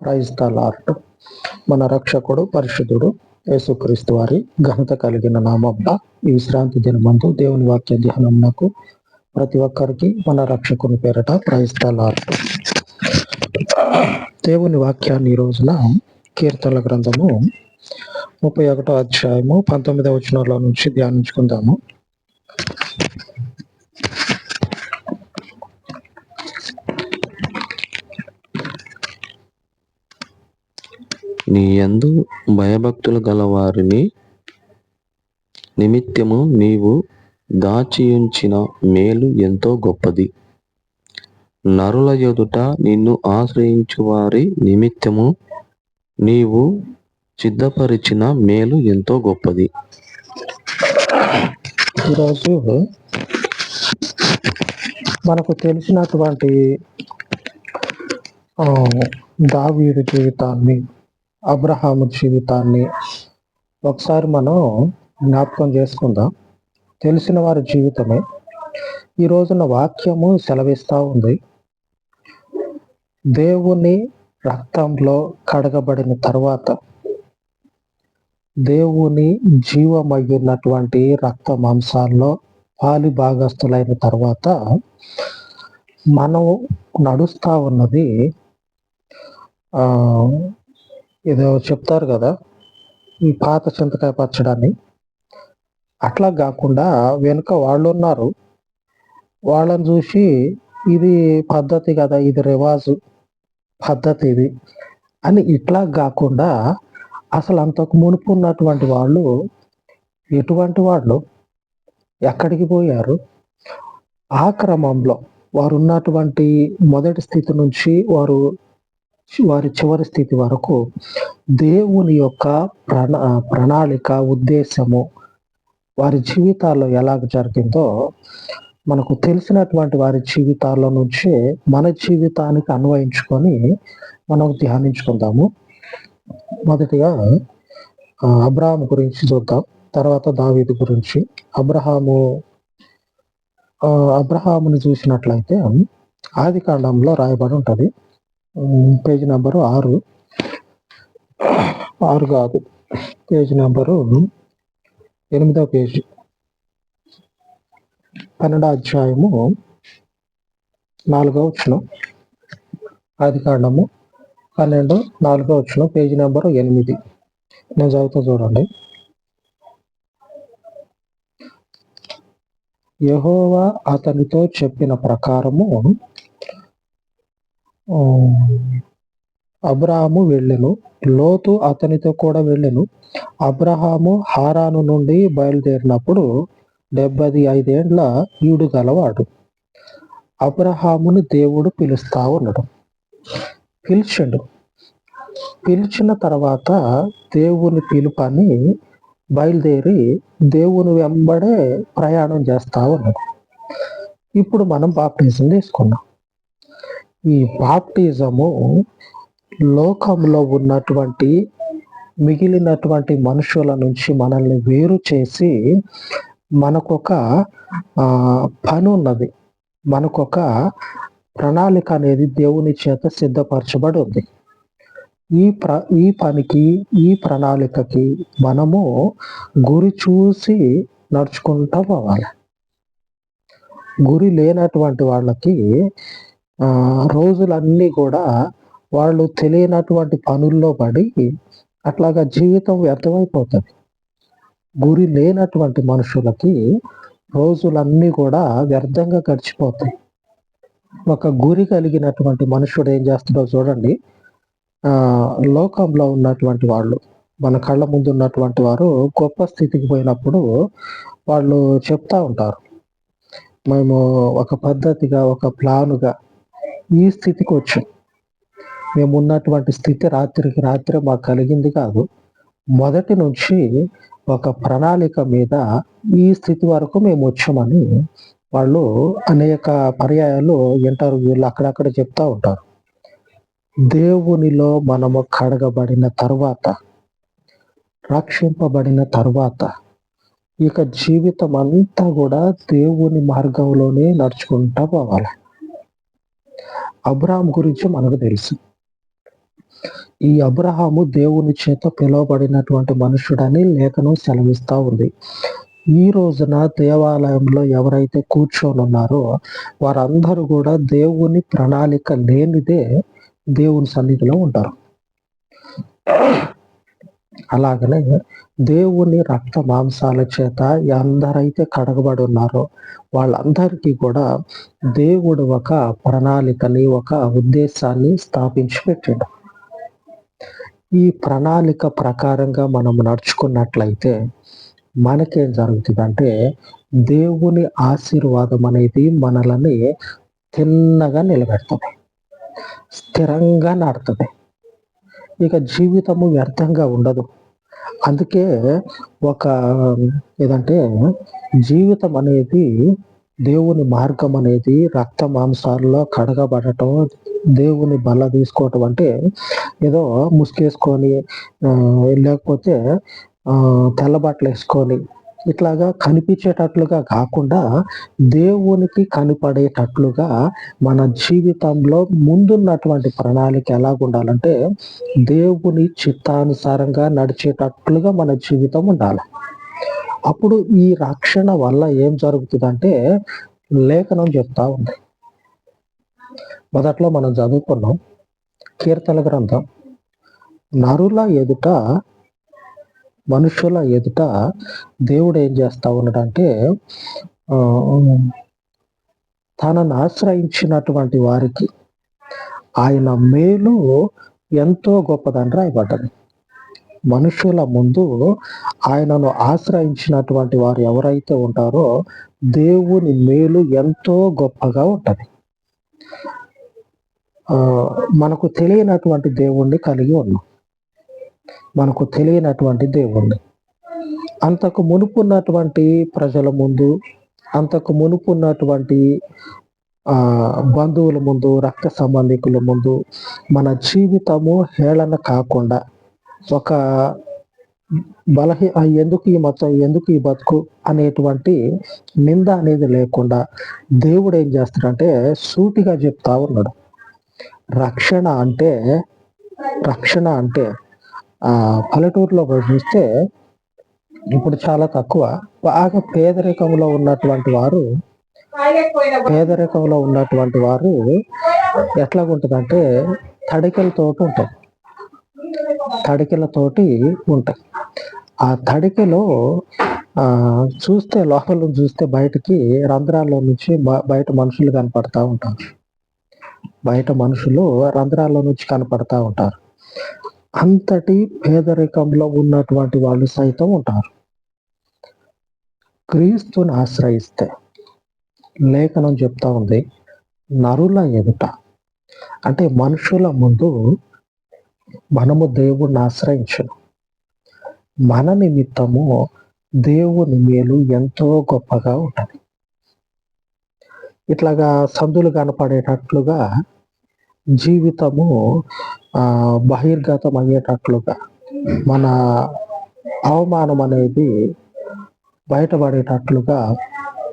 Praise the lord మన రక్షకుడు పరిశుద్ధుడు యేసుక్రీస్తు వారి ఘనత కలిగిన నామంలో ఈ విశ్రాంతి దినమందు దేవుని వాక్య ధ్యానంకు ప్రతి ఒక్కరికి మన రక్షకుని పేరట ప్రైజ్ ద లార్డ్. దేవుని వాక్యాన్ని ఈ రోజున కీర్తనల గ్రంథము ముప్పై ఒకటో అధ్యాయము పంతొమ్మిదవ వచనంలో నుంచి ధ్యానించుకుందాము. నీ యందు భయభక్తులు గల వారిని నిమిత్తము నీవు దాచియుంచిన మేలు ఎంతో గొప్పది. నరుల ఎదుట నిన్ను ఆశ్రయించు వారి నిమిత్తము నీవు సిద్ధపరిచిన మేలు ఎంతో గొప్పది. ఈరోజు మనకు తెలిసినటువంటి దావీరు జీవితాన్ని అబ్రహాము జీవితాన్ని ఒకసారి మనం జ్ఞాపకం చేసుకుందాం. తెలిసిన వారి జీవితమే. ఈ రోజున వాక్యము సెలవిస్తూ ఉంది. దేవుని రక్తంలో కడగబడిన తర్వాత దేవుని జీవమయ్యున్నటువంటి రక్త మాంసాల్లో పాలి భాగస్థులైన తర్వాత మనం నడుస్తూ ఉన్నది ఏదో చెప్తారు కదా ఈ పాత చింతకాయ పచ్చడాన్ని. అట్లా కాకుండా వెనుక వాళ్ళు ఉన్నారు. వాళ్ళని చూసి ఇది పద్ధతి కదా ఇది రివాజు పద్ధతి ఇది అని ఇట్లా కాకుండా అసలు అంతకు మునుపు ఉన్నటువంటి వాళ్ళు ఎటువంటి వాళ్ళు? ఎక్కడికి పోయారు? ఆ క్రమంలో వారు ఉన్నటువంటి మొదటి స్థితి నుంచి వారు వారి చివరి స్థితి వరకు దేవుని యొక్క ప్రణా ప్రణాళిక ఉద్దేశము వారి జీవితాల్లో ఎలాగ జరిగిందో మనకు తెలిసినటువంటి వారి జీవితాల్లో నుంచి మన జీవితానికి అన్వయించుకొని మనం ధ్యానించుకుందాము. మొదటిగా అబ్రహాం అబ్రహాము గురించి చూద్దాం. తర్వాత దావీదు గురించి. అబ్రహాము అబ్రహాముని చూసినట్లయితే ఆది కాండంలో రాయబడి ఉంటుంది. పేజీ నెంబరు ఆరు. ఆరు కాదు. పేజీ నెంబరు ఎనిమిదవ పేజీ. పన్నెండో అధ్యాయము నాలుగో వచ్చిన ఆది కాండము పన్నెండు నాలుగో వచ్చిన పేజీ నెంబరు ఎనిమిది. నేను చదువుతా చూడండి. యహోవా అతనితో చెప్పిన ప్రకారము అబ్రహాము వెళ్ళెను. లోతు అతనితో కూడా వెళ్ళెను. అబ్రహాము హారాను నుండి బయలుదేరినప్పుడు డెబ్బది ఐదేండ్ల ఈడు గలవాడు. అబ్రహాముని దేవుడు పిలుస్తా ఉన్నాడు. పిలిచిండు. పిలిచిన తర్వాత దేవుని పిలుపని బయలుదేరి దేవుని వెంబడే ప్రయాణం చేస్తా ఉన్నాడు. ఇప్పుడు మనం బాప్టిజం తీసుకున్నాం ఈ బాప్టిజము లోకంలో ఉన్నటువంటి మిగిలినటువంటి మనుషుల నుంచి మనల్ని వేరు చేసి మనకొక పని ఉన్నది మనకొక ప్రణాళిక అనేది దేవుని చేత సిద్ధపరచబడి ఉంది ఈ ప్ర ఈ పనికి ఈ ప్రణాళికకి మనము గురి చూసి నడుచుకుంటూ పోవాలి. గురి లేనటువంటి వాళ్ళకి రోజులన్నీ కూడా వాళ్ళు తెలియనటువంటి పనుల్లో పడి అట్లాగా జీవితం వ్యర్థమైపోతుంది. గురి లేనటువంటి మనుషులకి రోజులన్నీ కూడా వ్యర్థంగా గడిచిపోతాయి. ఒక గురి కలిగినటువంటి మనుషుడు ఏం చేస్తాడో చూడండి. లోకంలో ఉన్నటువంటి వాళ్ళు మన కళ్ళ ముందు ఉన్నటువంటి వారు గొప్ప స్థితికి పోయినప్పుడు వాళ్ళు చెప్తా ఉంటారు. మేము ఒక పద్ధతిగా ఒక ప్లానుగా ఈ స్థితికి వచ్చాం. మేము ఉన్నటువంటి స్థితి రాత్రికి రాత్రి మాకు కలిగింది కాదు. మొదటి నుంచి ఒక ప్రణాళిక మీద ఈ స్థితి వరకు మేము వచ్చామని వాళ్ళు అనేక పర్యాయాలు ఇంటర్వ్యూలు అక్కడక్కడ చెప్తా ఉంటారు. దేవునిలో మనము కడగబడిన తర్వాత రక్షింపబడిన తర్వాత ఇక జీవితం అంతా కూడా దేవుని మార్గంలోనే నడుచుకుంటా పోవాలి. అబ్రహాం గురించి మనకు తెలుసు. ఈ అబ్రహాము దేవుని చేత పిలువబడినటువంటి మనుషుడని లేఖను సెలవిస్తా ఉంది. ఈ రోజున దేవాలయంలో ఎవరైతే కూర్చొని ఉన్నారో వారందరూ కూడా దేవుని ప్రణాళిక లేనిదే దేవుని సన్నిధిలో ఉంటారు. అలాగనే దేవుని రక్త మాంసాల చేత ఎందరైతే కడగబడి ఉన్నారో వాళ్ళందరికీ కూడా దేవుడు ఒక ప్రణాళికని ఒక ఉద్దేశాన్ని స్థాపించి పెట్టాడు. ఈ ప్రణాళిక ప్రకారంగా మనం నడుచుకున్నట్లయితే మనకేం జరుగుతుందంటే దేవుని ఆశీర్వాదం అనేది మనల్ని తిన్నగా నిలబెడుతుంది స్థిరంగా నాడుతుంది. ఇక జీవితము వ్యర్థంగా ఉండదు. అందుకే ఒక ఏదంటే జీవితం అనేది దేవుని మార్గం అనేది రక్త మాంసాల్లో కడగబడటం దేవుని బల తీసుకోవటం అంటే ఏదో ముసుకేసుకొని లేకపోతే ఆ, తెల్ల బట్టలు వేసుకొని ఇట్లాగా కనిపించేటట్లుగా కాకుండా దేవునికి కనపడేటట్లుగా మన జీవితంలో ముందున్నటువంటి ప్రణాళిక ఎలాగుండాలంటే దేవుని చిత్తానుసారంగా నడిచేటట్లుగా మన జీవితం ఉండాలి. అప్పుడు ఈ రక్షణ వల్ల ఏం జరుగుతుందంటే లేఖనం చెప్తా ఉంది. మొదట్లో మనం చదువుకున్నాం. కీర్తన గ్రంథం. నరుల ఎదుట మనుషుల ఎదుట దేవుడు ఏం చేస్తా ఉన్నాడంటే తనను ఆశ్రయించినటువంటి వారికి ఆయన మేలు ఎంతో గొప్పదని రాయబడ్డది. మనుషుల ముందు ఆయనను ఆశ్రయించినటువంటి వారు ఎవరైతే ఉంటారో దేవుని మేలు ఎంతో గొప్పగా ఉంటుంది. మనకు తెలియనటువంటి దేవుణ్ణి కలిగి ఉన్నాం. మనకు తెలియనటువంటి దేవుణ్ణి. అంతకు మునుపున్నటువంటి ప్రజల ముందు అంతకు మునుపు ఉన్నటువంటి బంధువుల ముందు రక్త సంబంధికుల ముందు మన జీవితము హేళన కాకుండా ఒక బలహీ ఎందుకు ఈ మతం ఎందుకు ఈ బతుకు అనేటువంటి నింద అనేది లేకుండా దేవుడు ఏం చేస్తాడంటే సూటిగా చెప్తా ఉన్నాడు. రక్షణ అంటే రక్షణ అంటే పల్లెటూరులో కూడా చూస్తే ఇప్పుడు చాలా తక్కువ. బాగా పేదరికంలో ఉన్నటువంటి వారు పేదరికంలో ఉన్నటువంటి వారు ఎట్లా ఉంటుందంటే తడికలతోటి ఉంటాయి తడికెలతోటి ఉంటాయి ఆ తడికెలో చూస్తే లోపల చూస్తే బయటికి రంధ్రాల్లో నుంచి బయట మనుషులు కనపడతా ఉంటారు. బయట మనుషులు రంధ్రాల్లో నుంచి కనపడతా ఉంటారు. అంతటి పేదరికంలో ఉన్నటువంటి వాళ్ళు సైతం ఉంటారు. క్రీస్తుని ఆశ్రయిస్తే లేఖనం చెప్తా ఉంది నరుల ఎదుట. అంటే మనుషుల ముందు మనము దేవుణ్ణి ఆశ్రయించను. మన నిమిత్తము దేవుని మేలు ఎంతో గొప్పగా ఉంటుంది. ఇట్లాగా సందులు కనపడేటట్లుగా జీవితము బహిర్గతం అయ్యేటట్లుగా మన అవమానం అనేది బయటపడేటట్లుగా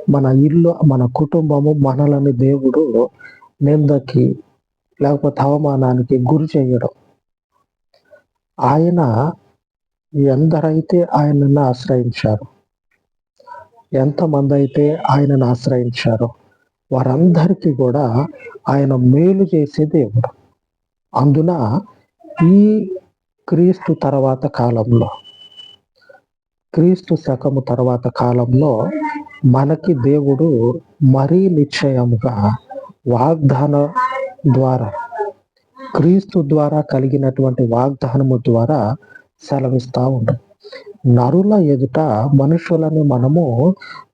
మన ఇల్లు మన కుటుంబము మనలని దేవుడు నిందకి లేకపోతే అవమానానికి గురి చేయడం. ఆయన ఎందరైతే ఆయనను ఆశ్రయించారు ఎంతమంది అయితే ఆయనను ఆశ్రయించారో వారందరికీ కూడా ఆయన మేలు చేసే దేవుడు. అందున ఈ క్రీస్తు తర్వాత కాలంలో క్రీస్తు శకము తర్వాత కాలంలో మనకి దేవుడు మరీ నిశ్చయముగా వాగ్దాన ద్వారా క్రీస్తు ద్వారా కలిగినటువంటి వాగ్దానము ద్వారా సెలవిస్తా ఉంటాం నరుల ఎదుట మనుషులను మనము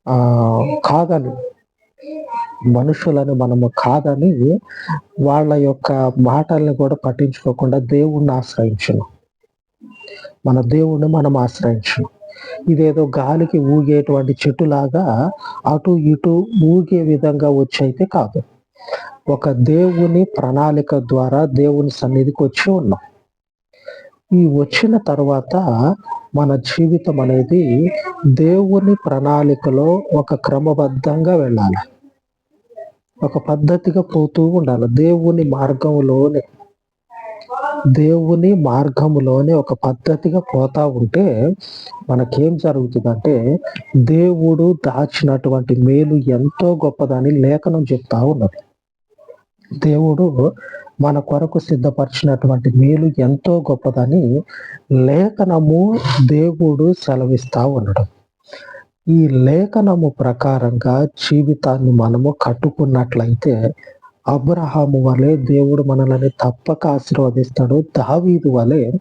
ఆ కాదని మనుషులను మనము కాదని వాళ్ళ యొక్క మాటల్ని కూడా పట్టించుకోకుండా దేవుణ్ణి ఆశ్రయించను. మన దేవుణ్ణి మనం ఆశ్రయించను. ఇదేదో గాలికి ఊగేటువంటి చెట్టులాగా అటు ఇటు ఊగే విధంగా వచ్చైతే కాదు. ఒక దేవుని ప్రణాళిక ద్వారా దేవుని సన్నిధికి వచ్చి ఉన్నాం. ఈ వచ్చిన తర్వాత మన జీవితం అనేది దేవుని ప్రణాళికలో ఒక క్రమబద్ధంగా వెళ్ళాలి. ఒక పద్ధతిగా పోతూ ఉండాలి. దేవుని మార్గంలోనే దేవుని మార్గంలోనే ఒక పద్ధతిగా పోతా ఉంటే మనకేం జరుగుతుందంటే దేవుడు దాచినటువంటి మేలు ఎంతో గొప్పదని లేఖనం చెప్తా ఉన్నది. దేవుడు మన కొరకు సిద్ధపరిచినటువంటి మేలు ఎంతో గొప్పదని లేఖనము దేవుడు సెలవిస్తా ఉండడం ఈ లేఖనము ప్రకారంగా జీవితాన్ని మనము కట్టుకున్నట్లయితే అబ్రహాము వలె దేవుడు మనల్ని తప్పక ఆశీర్వదిస్తాడు. దావీదు వలె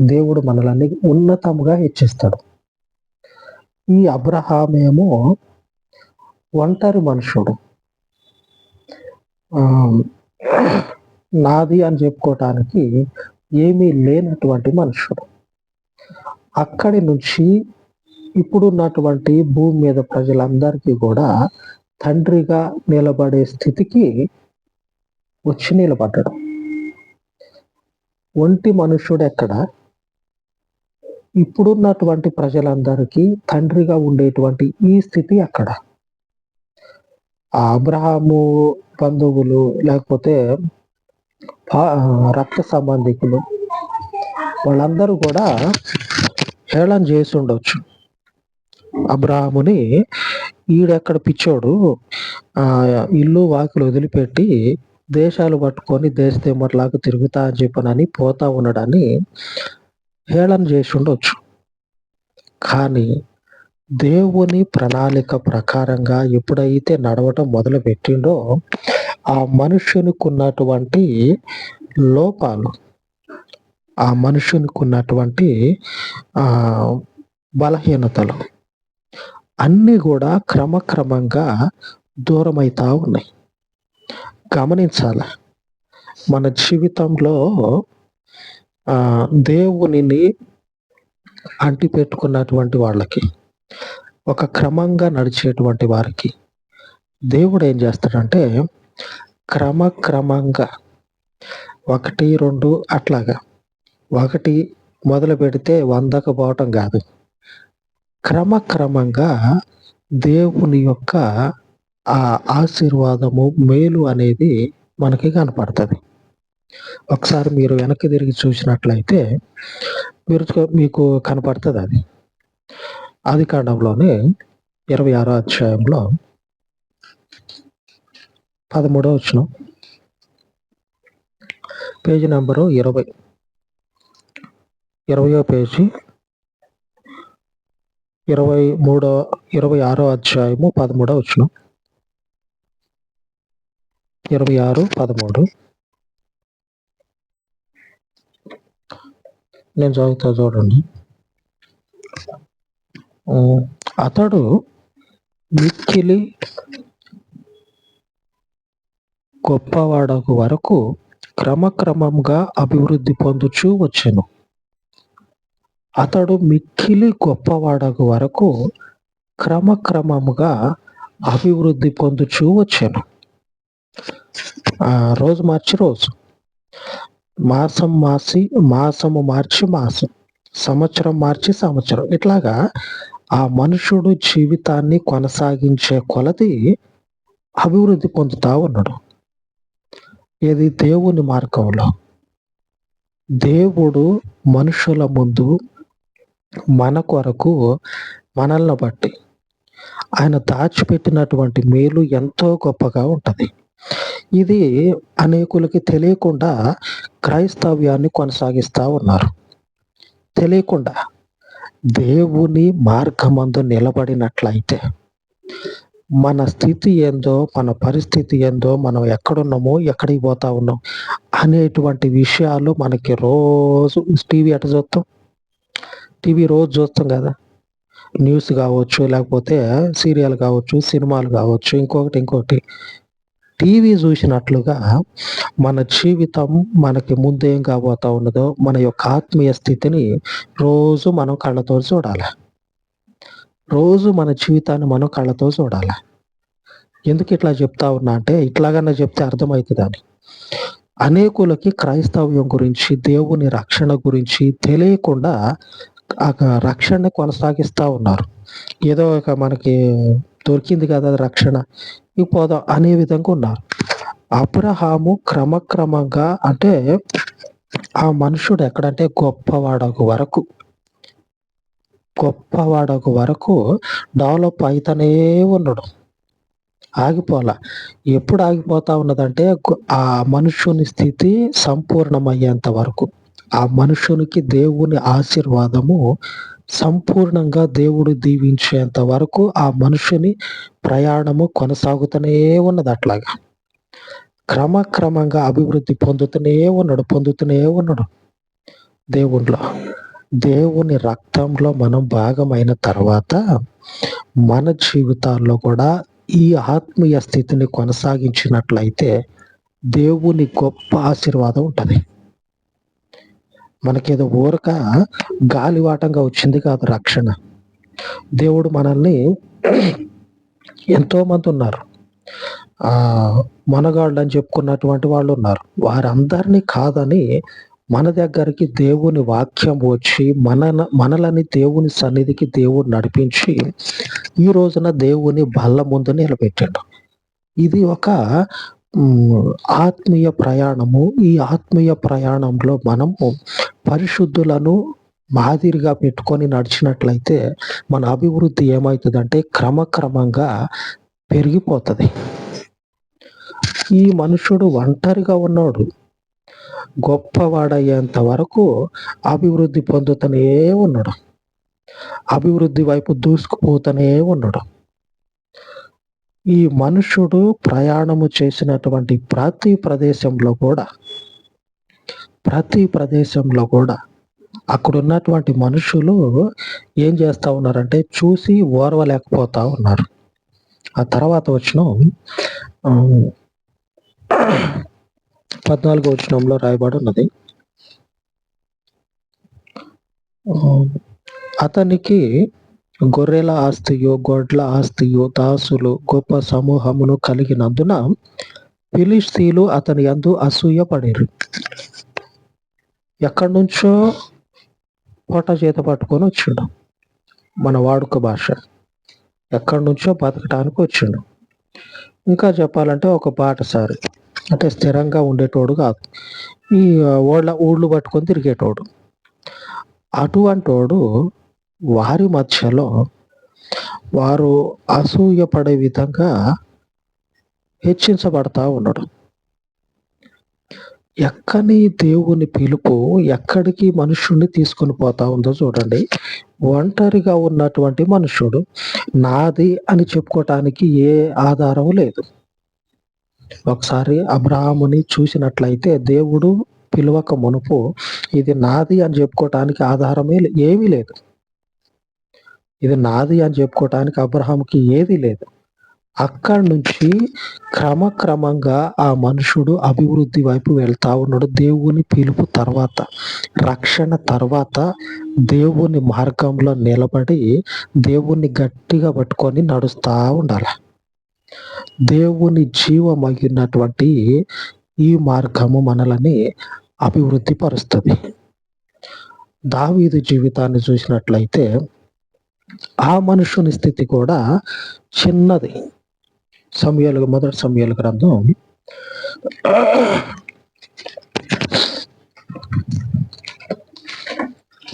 దేవుడు మనల్ని ఉన్నతముగా హెచ్చిస్తాడు. ఈ అబ్రహామేమో ఒంటరి మనుషుడు. నాది అని చెప్పుకోవటానికి ఏమీ లేనటువంటి మనుషుడు. అక్కడి నుంచి ఇప్పుడున్నటువంటి భూమి మీద ప్రజలందరికీ కూడా తండ్రిగా నిలబడే స్థితికి వచ్చి నిలబడ్డాడు. ఒంటి మనుషుడు ఎక్కడ? ఇప్పుడున్నటువంటి ప్రజలందరికీ తండ్రిగా ఉండేటువంటి ఈ స్థితి అక్కడ. ఆ అబ్రహాము బంధువులు లేకపోతే రక్త సంబంధికులు వాళ్ళందరూ కూడా హేళన చేసి ఉండొచ్చు. అబ్రాహముని ఈడెక్కడ పిచ్చోడు ఆ ఇల్లు వాకిలు వదిలిపెట్టి దేశాలు పట్టుకొని దేశ దేమట్లాగా తిరుగుతా అని చెప్పనని పోతా ఉండడాన్ని హేళన చేసి ఉండొచ్చు కానీ దేవుని ప్రణాళిక ప్రకారంగా ఎప్పుడైతే నడవటం మొదలు పెట్టిండో ఆ మనుష్యునికి ఉన్నటువంటి లోపాలు ఆ మనుషునికి ఉన్నటువంటి బలహీనతలు అన్నీ కూడా క్రమక్రమంగా దూరమవుతా ఉన్నాయి. గమనించాలి. మన జీవితంలో దేవునిని అంటిపెట్టుకున్నటువంటి వాళ్ళకి ఒక క్రమంగా నడిచేటువంటి వారికి దేవుడు ఏం చేస్తాడంటే క్రమక్రమంగా ఒకటి రెండు అట్లాగా ఒకటి మొదలు పెడితే వందకు పోవటం కాదు. క్రమక్రమంగా దేవుని యొక్క ఆ ఆశీర్వాదము మేలు అనేది మనకి కనపడుతుంది. ఒకసారి మీరు వెనక్కి తిరిగి చూసినట్లయితే మీరు మీకు కనపడుతుంది అది. ఆది కాండంలోనే ఇరవై ఆరో అధ్యాయంలో పదమూడో వచ్చిన పేజీ నెంబరు ఇరవై. ఇరవయో పేజీ ఇరవై మూడో ఇరవై ఆరో అధ్యాయము పదమూడో వచ్చిన ఇరవై ఆరు పదమూడు. నేను చదువుతా చూడండి. అతడు మిక్కిలి గొప్పవాడకు వరకు క్రమక్రమంగా అభివృద్ధి పొందుచూ వచ్చాను. అతడు మిక్కిలి గొప్పవాడకు వరకు క్రమక్రమముగా అభివృద్ధి పొందుచూ వచ్చాను. ఆ, రోజు మార్చి రోజు. మాసం మార్చి మాసము మార్చి మాసం సంవత్సరం మార్చి సంవత్సరం. ఇట్లాగా ఆ మనుషుడు జీవితాన్ని కొనసాగించే కొలది అభివృద్ధి పొందుతా ఉన్నాడు. ఇది దేవుని మార్గంలో. దేవుడు మనుషుల ముందు మన కొరకు మనల్ని బట్టి ఆయన దాచిపెట్టినటువంటి మేలు ఎంతో గొప్పగా ఉంటుంది. ఇది అనేకులకి తెలియకుండా క్రైస్తవ్యాన్ని కొనసాగిస్తూ ఉన్నారు. తెలియకుండా దేవుని మార్గమందు నిలబడినట్లయితే మన స్థితి ఏందో మన పరిస్థితి ఏందో మనం ఎక్కడున్నామో ఎక్కడికి పోతా ఉన్నాం అనేటువంటి విషయాలు మనకి రోజు టీవీ ఎట చూస్తాం? టీవీ రోజు చూస్తాం కదా. న్యూస్ కావచ్చు లేకపోతే సీరియల్ కావచ్చు సినిమాలు కావచ్చు ఇంకొకటి ఇంకొకటి. టీవీ చూసినట్లుగా మన జీవితం మనకి ముందేం కాబోతా ఉన్నదో మన యొక్క ఆత్మీయ స్థితిని రోజు మనం కళ్ళతో చూడాలి. రోజు మన జీవితాన్ని మనం కళ్ళతో చూడాలి. ఎందుకు ఇట్లా చెప్తా ఉన్నా అంటే ఇట్లాగన్నా చెప్తే అర్థమవుతుంది అని. అనేకులకి క్రైస్తవ్యం గురించి దేవుని రక్షణ గురించి తెలియకుండా ఆ రక్షణ కొనసాగిస్తూ ఉన్నారు. ఏదో ఒక మనకి దొరికింది కదా అది రక్షణ. ఇక పోదాం అనే విధంగా ఉన్నారు. అబ్రహాము క్రమక్రమంగా అంటే ఆ మనుషుడు ఎక్కడంటే గొప్పవాడకు వరకు. గొప్పవాడకు వరకు డెవలప్ అవుతానే ఉన్నాడు. ఆగిపోలా. ఎప్పుడు ఆగిపోతా ఉన్నదంటే ఆ మనుషుని స్థితి సంపూర్ణమయ్యేంత వరకు. ఆ మనుషునికి దేవుని ఆశీర్వాదము సంపూర్ణంగా దేవుడు దీవించేంత వరకు ఆ మనుషుని ప్రయాణము కొనసాగుతూనే ఉన్నది అట్లాగా. క్రమక్రమంగా అభివృద్ధి పొందుతూనే ఉన్నాడు పొందుతూనే ఉన్నాడు దేవుణ్ణిలో దేవుని రక్తంలో మనం భాగమైన తర్వాత మన జీవితాల్లో కూడా ఈ ఆత్మీయ స్థితిని కొనసాగించినట్లయితే దేవుని గొప్ప ఆశీర్వాదం ఉంటుంది. మనకేదో ఊరక గాలివాటంగా వచ్చింది కాదు రక్షణ. దేవుడు మనల్ని ఎంతో మంది ఉన్నారు. మనగాళ్ళు అని చెప్పుకున్నటువంటి వాళ్ళు ఉన్నారు. వారందరినీ కాదని మన దగ్గరికి దేవుని వాక్యం వచ్చి మన మనలని దేవుని సన్నిధికి దేవుడు నడిపించి ఈ రోజున దేవుని బల్ల ముందు నిలబెట్టాడు. ఇది ఒక ఆత్మీయ ప్రయాణము. ఈ ఆత్మీయ ప్రయాణంలో మనము పరిశుద్ధులను మాదిరిగా పెట్టుకొని నడిచినట్లయితే మన అభివృద్ధి ఏమవుతుందంటే క్రమక్రమంగా పెరిగిపోతుంది. ఈ మనుషుడు ఒంటరిగా ఉన్నాడు. గొప్పవాడయ్యేంత వరకు అభివృద్ధి పొందుతూనే ఉన్నాడు. అభివృద్ధి వైపు దూసుకుపోతూనే ఉన్నాడు. ఈ మనుషుడు ప్రయాణము చేసినటువంటి ప్రతి ప్రదేశంలో కూడా ప్రతి ప్రదేశంలో కూడా అక్కడ ఉన్నటువంటి మనుషులు ఏం చేస్తూ ఉన్నారంటే చూసి ఓర్వలేకపోతా ఉన్నారు. ఆ తర్వాత వచ్చిన పద్నాలుగో వచ్చినంలో రాయబడి ఉన్నది. అతనికి గొర్రెల ఆస్తియో గొడ్ల ఆస్తియో దాసులు గొప్ప సమూహమును కలిగినందున ఫిలిస్తీన్లు అతని యందు అసూయ పడిరు ఎక్కడి నుంచో పొట్ట చేత పట్టుకొని వచ్చిండు మన వాడుక భాష. ఎక్కడి నుంచో బతకటానికి వచ్చిండు. ఇంకా చెప్పాలంటే ఒక బాటసారి అంటే స్థిరంగా ఉండేటోడు కాదు. ఈ ఓళ్ళ ఊళ్ళు పట్టుకొని తిరిగేటోడు. అటువంటోడు వారి మధ్యలో వారు అసూయపడే విధంగా హెచ్చించబడతా ఉన్నాడు ఎక్కని దేవుని పిలుపు ఎక్కడికి మనుషుణ్ణి తీసుకొని పోతా ఉందో చూడండి. ఒంటరిగా ఉన్నటువంటి మనుషుడు నాది అని చెప్పుకోవటానికి ఏ ఆధారం లేదు. ఒకసారి అబ్రాహముని చూసినట్లయితే దేవుడు పిలువక మునుపు ఇది నాది అని చెప్పుకోవటానికి ఆధారమే ఏమీ లేదు. ఇది నాది అని చెప్పుకోవటానికి అబ్రహాంకి ఏది లేదు. అక్కడి నుంచి క్రమక్రమంగా ఆ మనుషుడు అభివృద్ధి వైపు వెళ్తా ఉన్నాడు. దేవుని పిలుపు తర్వాత రక్షణ తర్వాత దేవుని మార్గంలో నిలబడి దేవుణ్ణి గట్టిగా పట్టుకొని నడుస్తూ ఉండాలి. దేవుని జీవమగినటువంటి ఈ మార్గము మనలని అభివృద్ధి పరుస్తుంది. దావీదు జీవితాన్ని చూసినట్లయితే ఆ మనుషుని స్థితి కూడా చిన్నది. సమయాలు మొదటి సమయాల గ్రంథం.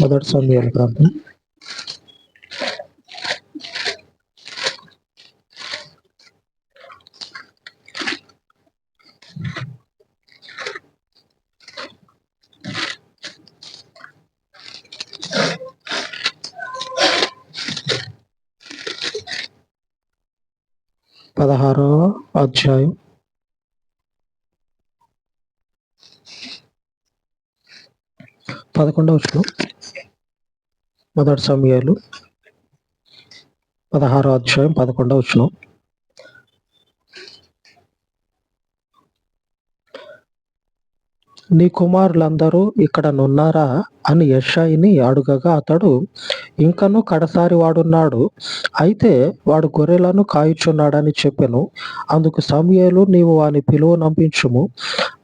మొదటి సమయాల గ్రంథం. పదహారో అధ్యాయం. పదకొండవ వచనం. మొదటి సమయాలు. పదహారో అధ్యాయం పదకొండవ వచనం. నీ కుమారులందరూ ఇక్కడ నున్నారా అని యషాయిని అడుగగా అతడు ఇంకను కడసారి వాడున్నాడు. అయితే వాడు గొర్రెలను కాయుచున్నాడని చెప్పెను. అందుకు సమయలు నీవు వాని పిలువ నంపించుము.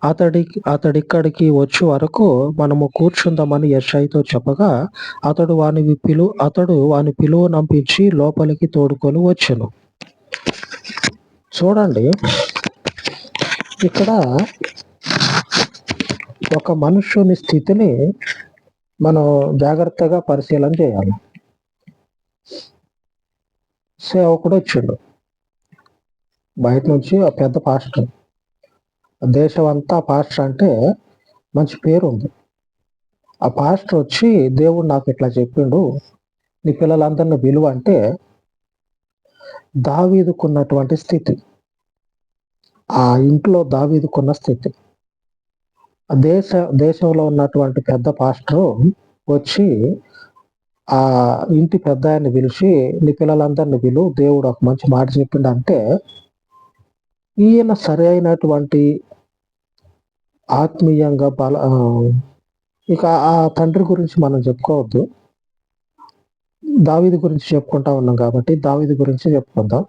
అతడి అతడిక్కడికి వచ్చే వరకు మనము కూర్చుందామని యశాయితో చెప్పగా అతడు వాని పిలు అతడు వాని పిలువ నంపించి లోపలికి తోడుకొని వచ్చెను. చూడండి. ఇక్కడ ఒక మనుషుని స్థితిని మనం జాగ్రత్తగా పరిశీలన చేయాలి. సేవకుడు వచ్చిండు బయట నుంచి పెద్ద పాస్టర్. దేశం అంతా పాస్టర్ అంటే మంచి పేరు ఉంది ఆ పాస్టర్ వచ్చి దేవుడు నాకు ఇట్లా చెప్పిండు. నీ పిల్లలందరిని విలువ అంటే దావీదుకున్నటువంటి స్థితి. ఆ ఇంట్లో దావీదుకున్న స్థితి. దేశ దేశంలో ఉన్నటువంటి పెద్ద పాస్టర్ వచ్చి ఆ ఇంటి పెద్ద ఆయన్ని పిలిచి నీ పిల్లలందరిని పిలు దేవుడు ఒక మంచి మాట చెప్పిండు అంటే ఈయన సరి అయినటువంటి ఆత్మీయంగా బల ఇక ఆ తండ్రి గురించి మనం చెప్పుకోవద్దు. దావీది గురించి చెప్పుకుంటా ఉన్నాం కాబట్టి దావీది గురించి చెప్పుకుందాం.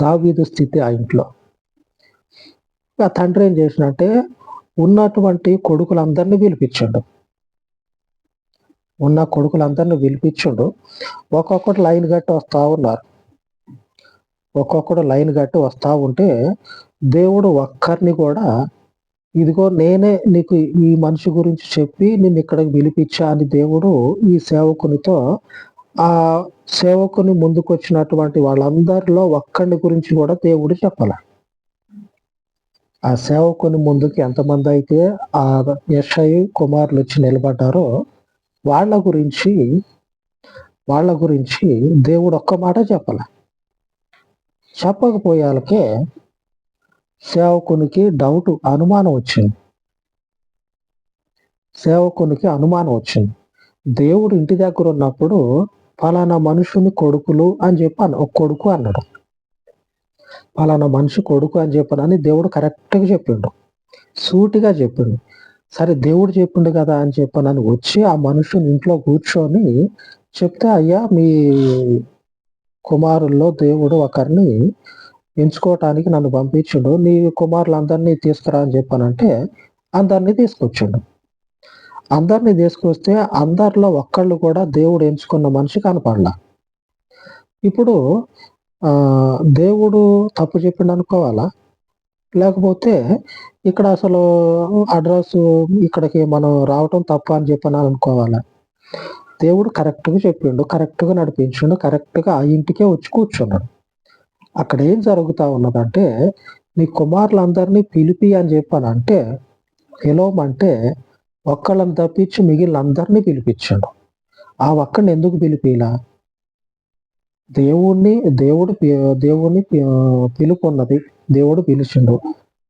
దావీదు స్థితి ఆ ఇంట్లో. ఆ తండ్రి ఏం చేసినంటే ఉన్నటువంటి కొడుకులందరినీ పిలిపించండు. ఉన్న కొడుకులందరినీ పిలిపించాడు. ఒక్కొక్కటి లైన్ కట్టి వస్తూ ఉన్నారు. ఒక్కొక్కడు లైన్ కట్టి వస్తూ ఉంటే దేవుడు ఒక్కరిని కూడా ఇదిగో నేనే నీకు ఈ మనిషి గురించి చెప్పి నేను ఇక్కడికి పిలిపించా అని దేవుడు ఈ సేవకునితో ఆ సేవకుని ముందుకు వచ్చినటువంటి వాళ్ళందరిలో ఒక్కడిని గురించి కూడా దేవుడు చెప్పాలి. ఆ సేవకుని ముందుకు ఎంతమంది అయితే ఆ యశై కుమారులు వచ్చి నిలబడ్డారో వాళ్ళ గురించి వాళ్ళ గురించి దేవుడు ఒక్క మాట చెప్పాల. చెప్పకపోయాలకే సేవకునికి డౌట్ అనుమానం వచ్చింది. సేవకునికి అనుమానం వచ్చింది. దేవుడు ఇంటి దగ్గర ఉన్నప్పుడు ఫలానా మనుషుని కొడుకులు అని చెప్పి ఒక కొడుకు అన్నాడు. ఫలానా మనిషి కొడుకు అని చెప్పనని దేవుడు కరెక్ట్గా చెప్పిండు. సూటిగా చెప్పిండు. సరే దేవుడు చెప్పిండు కదా అని చెప్పనని వచ్చి ఆ మనుషుని ఇంట్లో కూర్చొని చెప్తే అయ్యా మీ కుమారుల్లో దేవుడు ఒకరిని ఎంచుకోవటానికి నన్ను పంపించిండు. నీ కుమారులందరినీ తీసుకురా అని చెప్పానంటే అందరినీ తీసుకొచ్చిండు. అందరినీ తీసుకొస్తే అందరిలో ఒక్కళ్ళు కూడా దేవుడు ఎంచుకున్న మనిషి కనపడలా. ఇప్పుడు దేవుడు తప్పు చెప్పిండు అనుకోవాలా? లేకపోతే ఇక్కడ అసలు అడ్రస్ ఇక్కడికి మనం రావటం తప్పు అని చెప్పని అనుకోవాలా? దేవుడు కరెక్ట్గా చెప్పిండు కరెక్ట్గా నడిపించిండు కరెక్ట్గా ఆ ఇంటికే వచ్చి కూర్చున్నాడు. అక్కడ ఏం జరుగుతూ ఉన్నదంటే నీ కుమారులందరినీ పిలిపి అని చెప్పాను అంటే పిలవమంటే ఒక్కళ్ళని తప్పించి మిగిలిన అందరినీ పిలిపించాడు. ఆ ఒక్కడిని ఎందుకు పిలిపిలా? దేవుణ్ణి దేవుడు దేవుణ్ణి పిలుపున్నది దేవుడు పిలిచిండు.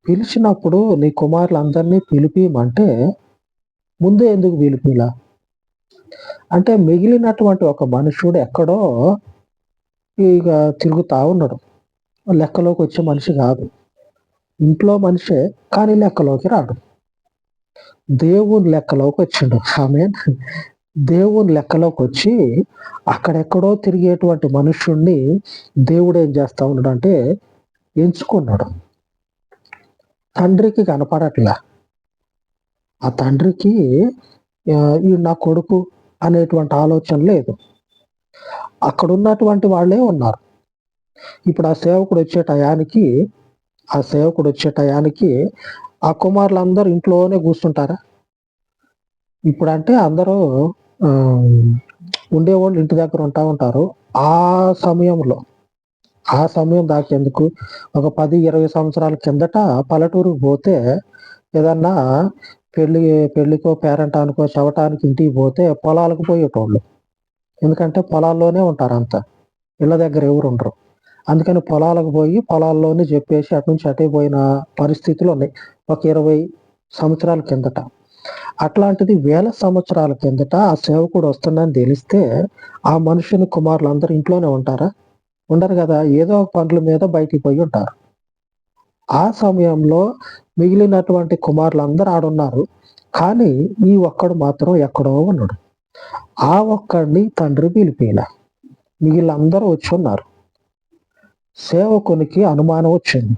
పిలిచినప్పుడు నీ కుమారులందరినీ పిలిపిమంటే ముందే ఎందుకు పిలిపిలా? అంటే మిగిలినటువంటి ఒక మనుషుడు ఎక్కడో ఇక తిరుగుతా ఉన్నాడు. లెక్కలోకి వచ్చే మనిషి కాదు. ఇంట్లో మనిషే కానీ లెక్కలోకి రాడు. దేవుని లెక్కలోకి వచ్చిండు. ఆమె దేవుని లెక్కలోకి వచ్చి అక్కడెక్కడో తిరిగేటువంటి మనుష్యుణ్ణి దేవుడు ఏం చేస్తా ఉన్నాడు అంటే ఎంచుకున్నాడు. తండ్రికి కనపడట్లా. ఆ తండ్రికి ఈ నా కొడుకు అనేటువంటి ఆలోచన లేదు. అక్కడ ఉన్నటువంటి వాళ్ళే ఉన్నారు. ఇప్పుడు ఆ సేవకుడు వచ్చే టయానికి ఆ సేవకుడు వచ్చే టయానికి ఆ కుమారులందరూ ఇంట్లోనే కూర్చుంటారా? ఇప్పుడంటే అందరూ ఉండేవాళ్ళు ఇంటి దగ్గర ఉంటా ఉంటారు. ఆ సమయంలో ఆ సమయం దాకేందుకు ఒక పది ఇరవై సంవత్సరాల కిందట పల్లెటూరుకు పోతే ఏదన్నా పెళ్ళి పెళ్ళికో పేరంటానికో చవటానికి ఇంటికి పోతే పొలాలకు పోయేటోళ్ళు. ఎందుకంటే పొలాల్లోనే ఉంటారు అంతా. ఇళ్ళ దగ్గర ఎవరు ఉండరు. అందుకని పొలాలకు పోయి పొలాల్లోనే చెప్పేసి అటు నుంచి అటే పోయిన పరిస్థితులు ఉన్నాయి. ఒక ఇరవై సంవత్సరాల కిందట. అట్లాంటిది వేల సంవత్సరాల కిందట ఆ సేవకుడు వస్తుందని తెలిస్తే ఆ మనుషుని కుమారులు అందరు ఇంట్లోనే ఉంటారా? ఉండరు కదా ఏదో ఒక పనుల మీద బయటికి పోయి ఉంటారు. ఆ సమయంలో మిగిలినటువంటి కుమారులు అందరు ఆడున్నారు. కానీ ఈ ఒక్కడు మాత్రం ఎక్కడో ఉన్నాడు. ఆ ఒక్కడిని తండ్రి పిలిపిన. మిగిలిన అందరూ వచ్చి ఉన్నారు. సేవకునికి అనుమానం వచ్చింది.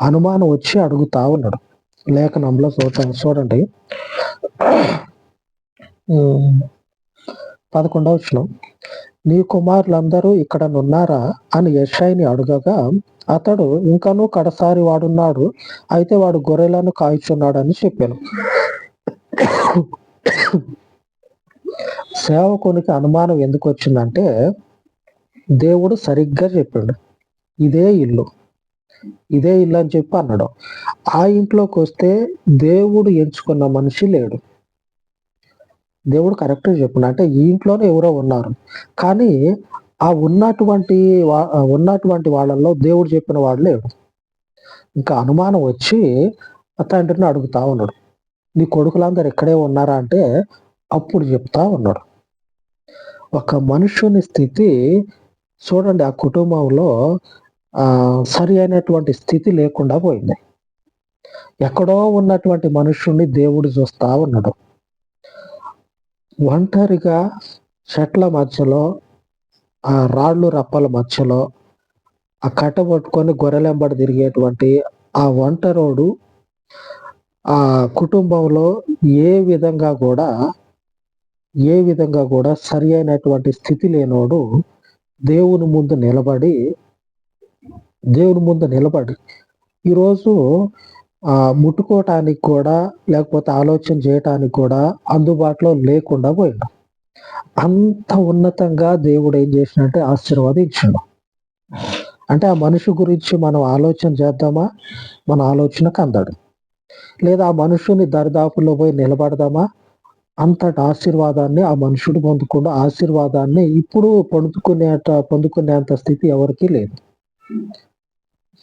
అనుమానం వచ్చి అడుగుతా ఉన్నాడు. లేఖనంలో చూడ చూడండి పదకొండవ వచ్చిన నీ కుమారులందరూ ఇక్కడ నున్నారా? అని యెషయిని అడుగగా అతడు ఇంకనూ కడసారి వాడున్నాడు అయితే వాడు గొర్రెలను కాయుచున్నాడని చెప్పాను. సేవకునికి అనుమానం ఎందుకు వచ్చిందంటే దేవుడు సరిగ్గా చెప్పాడు ఇదే ఇల్లు ఇదే ఇల్లు అని చెప్పి అన్నాడు. ఆ ఇంట్లోకి వస్తే దేవుడు ఎంచుకున్న మనిషి లేడు. దేవుడు కరెక్ట్గా చెప్పిన అంటే ఈ ఇంట్లోనే ఎవరో ఉన్నారు. కానీ ఆ ఉన్నటువంటి వా- ఉన్నటువంటి వాళ్ళల్లో దేవుడు చెప్పిన వాడు లేడు. ఇంకా అనుమానం వచ్చి తండ్రిని అడుగుతా ఉన్నాడు. నీ కొడుకులందరూ ఇక్కడే ఉన్నారా అంటే అప్పుడు చెప్తా ఉన్నాడు. ఒక మనుషుని స్థితి చూడండి ఆ కుటుంబంలో సరి అయినటువంటి స్థితి లేకుండా పోయింది. ఎక్కడో ఉన్నటువంటి మనుషుణ్ణి దేవుడు చూస్తా ఉన్నాడు. ఒంటరిగా చెట్ల మధ్యలో ఆ రాళ్ళు రప్పల మధ్యలో ఆ కట్ట పట్టుకొని గొర్రెలెంబడి తిరిగేటువంటి ఆ ఒంటరోడు ఆ కుటుంబంలో ఏ విధంగా కూడా ఏ విధంగా కూడా సరి అయినటువంటి స్థితి లేనోడు దేవుని ముందు నిలబడి దేవుని ముందు నిలబడి. ఈరోజు ఆ ముట్టుకోవటానికి కూడా లేకపోతే ఆలోచన చేయటానికి కూడా అందుబాటులో లేకుండా పోయిండు అంత ఉన్నతంగా దేవుడు ఏం చేసినట్టే ఆశీర్వదించాడు. అంటే ఆ మనిషి గురించి మనం ఆలోచన చేద్దామా? మన ఆలోచనకు అందడు. లేదా ఆ మనుషుని దరిదాపుల్లో పోయి నిలబడదామా? అంతటి ఆశీర్వాదాన్ని ఆ మనుషుడు పొందుకుండా. ఆశీర్వాదాన్ని ఇప్పుడు పొందుకునేట పొందుకునేంత స్థితి ఎవరికీ లేదు.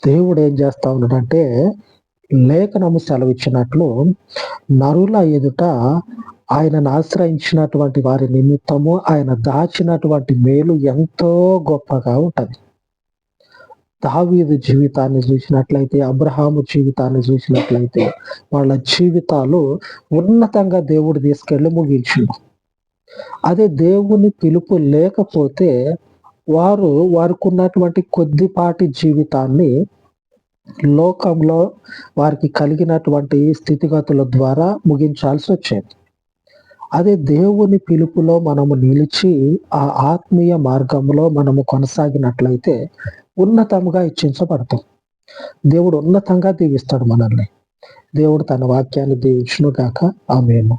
దేవుడు ఏం చేస్తా ఉన్నాడంటే లేఖనము సెలవిచ్చినట్లు నరుల ఎదుట ఆయనను ఆశ్రయించినటువంటి వారి నిమిత్తము ఆయన దాచినటువంటి మేలు ఎంతో గొప్పగా ఉంటుంది. దావీదు జీవితాన్ని చూసినట్లయితే అబ్రహాము జీవితాన్ని చూసినట్లయితే వాళ్ళ జీవితాలు ఉన్నతంగా దేవుడు తీసుకెళ్ళి ముగించింది. అదే దేవుని పిలుపు లేకపోతే వారు వారికి ఉన్నటువంటి కొద్దిపాటి జీవితాన్ని లోకంలో వారికి కలిగినటువంటి స్థితిగతుల ద్వారా ముగించాల్సి వచ్చేది. అదే దేవుని పిలుపులో మనము నిలిచి ఆ ఆత్మీయ మార్గంలో మనము కొనసాగినట్లయితే ఉన్నతంగా ఇచ్చించబడతాం. దేవుడు ఉన్నతంగా దీవిస్తాడు మనల్ని. దేవుడు తన వాక్యాన్ని దీవించును గాక ఆమెను.